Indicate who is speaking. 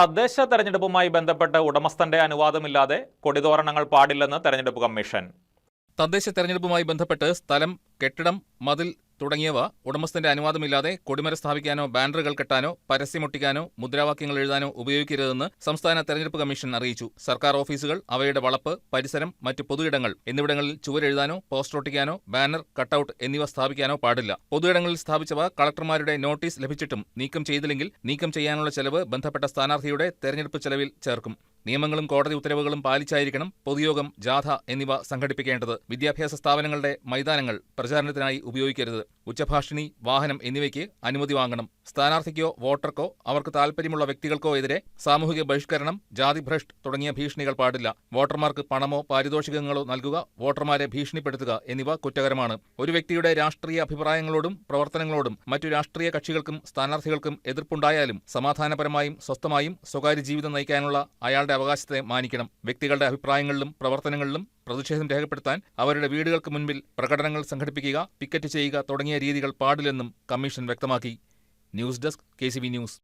Speaker 1: തദ്ദേശ തെരഞ്ഞെടുപ്പുമായി ബന്ധപ്പെട്ട് ഉടമസ്ഥന്റെ അനുവാദമില്ലാതെ കൊടിതോരണങ്ങൾ പാടില്ലെന്ന് തെരഞ്ഞെടുപ്പ് കമ്മീഷൻ.
Speaker 2: തദ്ദേശ തെരഞ്ഞെടുപ്പുമായി ബന്ധപ്പെട്ട് സ്ഥലം കെട്ടിടം മതിൽ തുടങ്ങിയവ ഉടമസ്ഥന്റെ അനുവാദമില്ലാതെ കൊടിമര സ്ഥാപിക്കാനോ ബാനറുകൾ കെട്ടാനോ പരസ്യമൊട്ടിക്കാനോ മുദ്രാവാക്യങ്ങൾ എഴുതാനോ ഉപയോഗിക്കരുതെന്ന് സംസ്ഥാന തെരഞ്ഞെടുപ്പ് കമ്മീഷൻ അറിയിച്ചു. സർക്കാർ ഓഫീസുകൾ അവയുടെ വളപ്പ് പരിസരം മറ്റ് പൊതുയിടങ്ങൾ എന്നിവിടങ്ങളിൽ ചുവരെഴുതാനോ പോസ്റ്റർ ഒട്ടിക്കാനോ ബാനർ കട്ടൌട്ട് എന്നിവ സ്ഥാപിക്കാനോ പാടില്ല. പൊതുയിടങ്ങളിൽ സ്ഥാപിച്ചവ കളക്ടർമാരുടെ നോട്ടീസ് ലഭിച്ചിട്ടും നീക്കം ചെയ്തില്ലെങ്കിൽ നീക്കം ചെയ്യാനുള്ള ചെലവ് ബന്ധപ്പെട്ട സ്ഥാനാർത്ഥിയുടെ തെരഞ്ഞെടുപ്പ് ചെലവിൽ ചേർക്കും. നിയമങ്ങളും കോടതി ഉത്തരവുകളും പാലിച്ചായിരിക്കണം പൊതുയോഗം ജാഥ എന്നിവ സംഘടിപ്പിക്കേണ്ടത്. വിദ്യാഭ്യാസ സ്ഥാപനങ്ങളുടെ മൈതാനങ്ങൾ പ്രചാരണത്തിനായി ഉപയോഗിക്കരുത്. ഉച്ചഭാഷിണി വാഹനം എന്നിവയ്ക്ക് അനുമതി വാങ്ങണം. സ്ഥാനാർത്ഥിക്കോ വോട്ടർക്കോ അവർക്ക് താൽപ്പര്യമുള്ള വ്യക്തികൾക്കോ എതിരെ സാമൂഹിക ബഹിഷ്കരണം ജാതി ഭ്രഷ്ട് തുടങ്ങിയ ഭീഷണികൾ പാടില്ല. വോട്ടർമാർക്ക് പണമോ പാരിതോഷികങ്ങളോ നൽകുക വോട്ടർമാരെ ഭീഷണിപ്പെടുത്തുക എന്നിവ കുറ്റകരമാണ്. ഒരു വ്യക്തിയുടെ രാഷ്ട്രീയ അഭിപ്രായങ്ങളോടും പ്രവർത്തനങ്ങളോടും മറ്റു രാഷ്ട്രീയ കക്ഷികൾക്കും സ്ഥാനാർത്ഥികൾക്കും എതിർപ്പുണ്ടായാലും സമാധാനപരമായും സ്വസ്ഥമായും സ്വകാര്യ ജീവിതം നയിക്കാനുള്ള അയാളുടെ അവകാശത്തെ മാനിക്കണം. വ്യക്തികളുടെ അഭിപ്രായങ്ങളിലും പ്രവർത്തനങ്ങളിലും പ്രതിഷേധം രേഖപ്പെടുത്താൻ അവരുടെ വീടുകൾക്ക് മുൻപിൽ പ്രകടനങ്ങൾ സംഘടിപ്പിക്കുക പിക്കറ്റ് ചെയ്യുക തുടങ്ങിയ രീതികൾ പാടില്ലെന്നും കമ്മീഷൻ വ്യക്തമാക്കി. News desk K News.